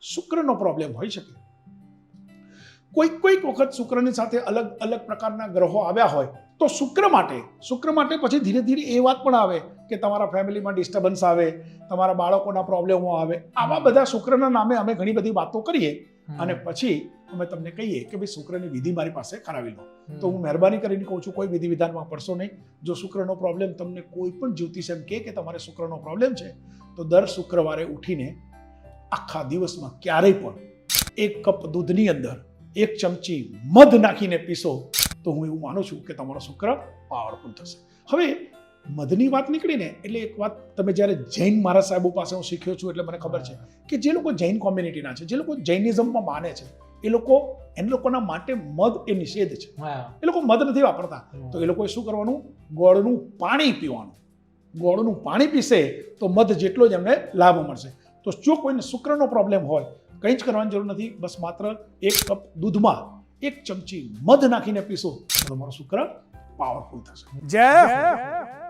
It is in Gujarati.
શુક્રનો પ્રોબ્લેમ હોઈ શકે. કોઈક કોઈક વખત શુક્રની સાથે અલગ અલગ પ્રકારના ગ્રહો આવ્યા હોય તો શુક્ર માટે શુક્ર માટે પછી ધીરે ધીરે એ વાત પણ આવે કે તમારા ફેમિલીમાં ડિસ્ટર્બન્સ આવે તમારા બાળકોના પ્રોબ્લેમો આવે. આવા બધા શુક્રના નામે અમે ઘણી બધી વાતો કરીએ અને પછી અમે તમને કહીએ કે ભાઈ શુક્રની વિધિ મારી પાસે કરાવી લો. તો હું મહેરબાની કરીને કહું છું કોઈ વિધિ વિધાનમાં પડશો નહીં. જો શુક્રનો પ્રોબ્લેમ તમને કોઈ પણ જ્યોતિષ એમ કે તમારે શુક્રનો પ્રોબ્લેમ છે તો દર શુક્રવારે ઉઠીને આખા દિવસમાં ક્યારેય પણ. એક કપ દૂધની અંદર એક ચમચી મધ નાખીને પીશો તો હું એવું માનું છું કે તમારો શુક્ર પાવરફુલ થશે. હવે મધની વાત નીકળીને એટલે એક વાત તમે જ્યારે જૈન મહારાજ સાહેબો પાસે હું શીખ્યો છું એટલે મને ખબર છે કે જે લોકો જૈન કોમ્યુનિટીના છે જે લોકો જૈનિઝમમાં માને છે એ લોકો એ લોકોના માટે મધ એ નિષેધ છે. એ લોકો મધ નથી વાપરતા. તો એ લોકોએ શું કરવાનું? ગોળનું પાણી પીવાનું. ગોળનું પાણી પીશે તો મધ જેટલો જ એમને લાભ મળશે. તો જો કોઈને શુક્રનો પ્રોબ્લેમ હોય કંઈ જ કરવાની જરૂર નથી બસ માત્ર એક કપ દૂધમાં એક ચમચી મધ નાખીને પીશો તો તમારો શુક્ર પાવરફુલ થશે. જય